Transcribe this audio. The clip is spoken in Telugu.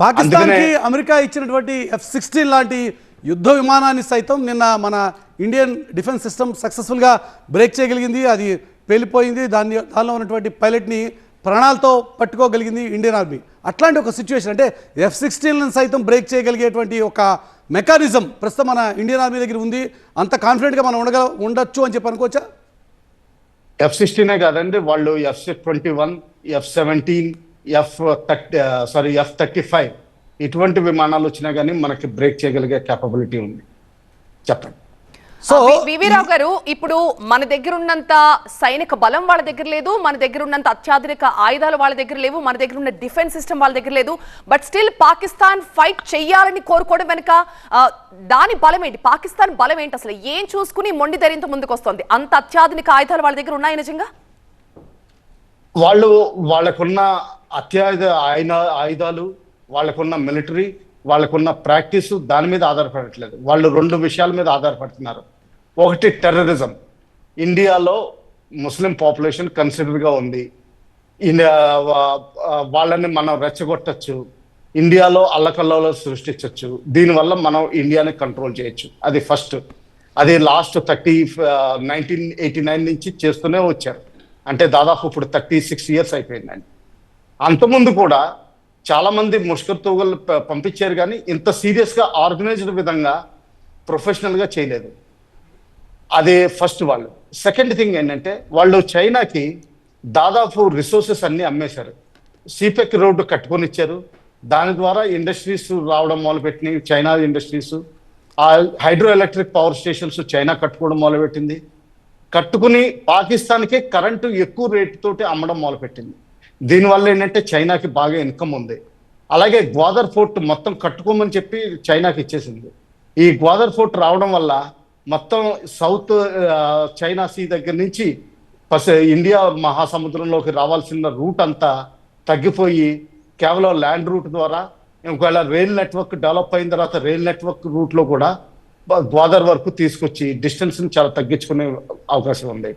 పాకిస్తాన్కి అమెరికా ఇచ్చినటువంటి ఎఫ్ సిక్స్టీన్ లాంటి యుద్ధ విమానాన్ని సైతం నిన్న మన ఇండియన్ డిఫెన్స్ సిస్టమ్ సక్సెస్ఫుల్గా బ్రేక్ చేయగలిగింది. అది పేలిపోయింది. దాన్ని దానిలో ఉన్నటువంటి పైలట్ని ప్రాణాలతో పట్టుకోగలిగింది ఇండియన్ ఆర్మీ. అట్లాంటి ఒక సిచ్యువేషన్ అంటే ఎఫ్ సిక్స్టీన్ సైతం బ్రేక్ చేయగలిగేటువంటి ఒక మెకానిజం ప్రస్తుతం మన ఇండియన్ ఆర్మీ దగ్గర ఉంది. అంత కాన్ఫిడెంట్గా మనం ఉండగ ఉండొచ్చు అని చెప్పి అనుకోవచ్చా? ఎఫ్ సిక్స్టీనే కాదండి వాళ్ళు F twenty one F seventeen F thirty sorry F thirty five ఇటువంటి విమానాలు వచ్చినా కానీ మనకి బ్రేక్ చేయగలిగే కేపబిలిటీ ఉంది. చెప్పండి. సో వి- వివి రావు గారు ఇప్పుడు మన దగ్గర ఉన్నంత సైనిక బలం వాళ్ళ దగ్గర లేదు మన దగ్గర ఉన్నంత అత్యాధునిక ఆయుధాలు వాళ్ళ దగ్గర లేవు మన దగ్గర ఉన్న డిఫెన్స్ సిస్టమ్ వాళ్ళ దగ్గర లేదు. బట్ స్టిల్ పాకిస్తాన్ ఫైట్ చెయ్యాలని కోరుకోవడం వెనుక దాని బలం ఏంటి పాకిస్తాన్ బలం ఏంటి అసలు? ఏం చూసుకుని మొండి ధైర్యంతో ముందుకు వస్తుంది అంత అత్యాధునిక ఆయుధాలు వాళ్ళ దగ్గర ఉన్నాయి నిజంగా? వాళ్ళు వాళ్ళకున్న అత్యాయుధ ఆయుధ ఆయుధాలు వాళ్ళకున్న మిలిటరీ వాళ్ళకున్న ప్రాక్టీస్ దాని మీద ఆధారపడట్లేదు. వాళ్ళు రెండు విషయాల మీద ఆధారపడుతున్నారు. ఒకటి టెర్రరిజం ఇండియాలో ముస్లిం పాపులేషన్ కన్సిడర్గా ఉంది. ఇండియా వాళ్ళని మనం రెచ్చగొట్టచ్చు. ఇండియాలో అల్లకల్లో సృష్టించవచ్చు దీనివల్ల మనం ఇండియాని కంట్రోల్ చేయొచ్చు. అది ఫస్ట్ అది last thirty nineteen eighty nine నుంచి చేస్తూనే వచ్చారు. అంటే దాదాపు ఇప్పుడు థర్టీ సిక్స్ ఇయర్స్ అయిపోయిందండి. అంతకుముందు కూడా చాలా మంది ముష్కర్ తూగలు పంపించారు కానీ ఇంత సీరియస్గా ఆర్గనైజ్డ్ విధంగా ప్రొఫెషనల్గా చేయలేదు. అదే ఫస్ట్ వాళ్ళు. సెకండ్ థింగ్ ఏంటంటే వాళ్ళు చైనాకి దాదాపు రిసోర్సెస్ అన్నీ అమ్మేశారు. సిపెక్ రోడ్డు కట్టుకొని ఇచ్చారు దాని ద్వారా ఇండస్ట్రీస్ రావడం మొదలుపెట్టినాయి. China industries. ఆ hydro electric power stations China కట్టుకోవడం మొదలుపెట్టింది. కట్టుకుని పాకిస్తాన్కే కరెంటు ఎక్కువ రేటుతోటి అమ్మడం మొదలుపెట్టింది. దీనివల్ల ఏంటంటే చైనాకి బాగా ఇన్కమ్ ఉంది. అలాగే గ్వాదర్ ఫోర్ట్ మొత్తం కట్టుకోమని చెప్పి చైనాకి ఇచ్చేసింది. ఈ గ్వాదర్ ఫోర్ట్ రావడం వల్ల మొత్తం సౌత్ చైనా సీ దగ్గర నుంచి పస ఇండియా మహాసముద్రంలోకి రావాల్సిన రూట్ అంతా తగ్గిపోయి కేవలం ల్యాండ్ రూట్ ద్వారా ఒకవేళ రైల్ నెట్వర్క్ డెవలప్ అయిన తర్వాత రైల్ నెట్వర్క్ రూట్లో కూడా గ్వాదర్ వరకు తీసుకొచ్చి డిస్టెన్స్ని చాలా తగ్గించుకునే అవకాశం ఉంది.